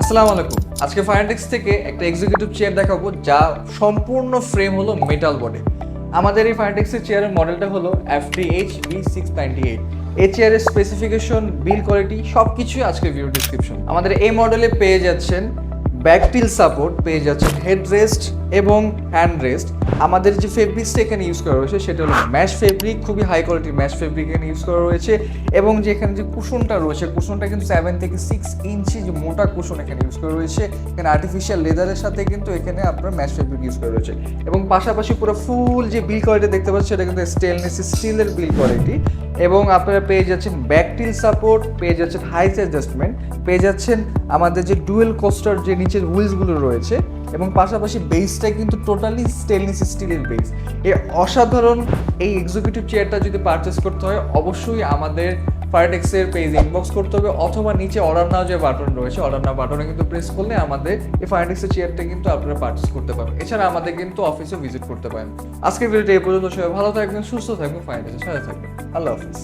আসসালামু আলাইকুম। আজকে ফায়ারটেক্স থেকে একটা এক্সিকিউটিভ চেয়ার দেখাবো, যা সম্পূর্ণ ফ্রেম হলো মেটাল বডি আমাদের এই ফায়ারটেক্সের চেয়ারের মডেলটা হলো F T H B six ninety eight এই চেয়ারের স্পেসিফিকেশন বিল কোয়ালিটি সব কিছুই আজকে ভিডিও ডিসক্রিপশন আমাদের এই মডেলে পেয়ে যাচ্ছেন ব্যাকটিল সাপোর্ট পেয়ে যাচ্ছেন হেড রেস্ট এবং হ্যান্ড রেস্ট আমাদের যে ফেব্রিক্সটা এখানে ইউজ করা রয়েছে সেটা হলো ম্যাশ ফেব্রিক খুবই হাই কোয়ালিটির ম্যাশ ফেব্রিক এখানে ইউজ করা রয়েছে এবং যে এখানে যে কুশনটা রয়েছে, কুশনটা কিন্তু সেভেন থেকে সিক্স ইঞ্চি যে মোটা কুশন এখানে ইউজ করা রয়েছে। এখানে আর্টিফিশিয়াল লেদারের সাথে কিন্তু এখানে আপনার ম্যাশ ফেব্রিক ইউজ করা রয়েছে। এবং পাশাপাশি পুরো ফুল যে বিল কোয়ালিটি দেখতে পাচ্ছেন, সেটা কিন্তু স্টেনলেস স্টিলের বিল কোয়ালিটি এবং আপনারা পেয়ে যাচ্ছেন ব্যাকটিল সাপোর্ট পেয়ে যাচ্ছেন হাইস অ্যাডজাস্টমেন্ট পেয়ে যাচ্ছেন আমাদের যে ডুয়েল কোস্টার যে নিচের হুইলসগুলো রয়েছে, এবং পাশাপাশি বেসটা কিন্তু টোটালি স্টেনলেস স্টিলের বেস এই অসাধারণ এই এক্সিকিউটিভ চেয়ারটা যদি পারচেস করতে হয়, অবশ্যই আমাদের ফায়ারটেক্সের পেজ ইনবক্স করতে হবে, অথবা নিচে অর্ডার নাও যে বাটন রয়েছে অর্ডার নাও বাটনে কিন্তু প্রেস করলে আমাদের এই ফায়ারটেক্সের চেয়ারটা কিন্তু আপনারা পারচেস করতে পারবেন। এছাড়া আমাদের কিন্তু অফিসে ভিজিট করতে পারেন। আজকের ভিডিওটা এই পর্যন্ত, সবাই ভালো থাকবেন, সুস্থ থাকবেন ফায়ারটেক্সের সাথে থাকবেন। আল্লাহ হাফিজ।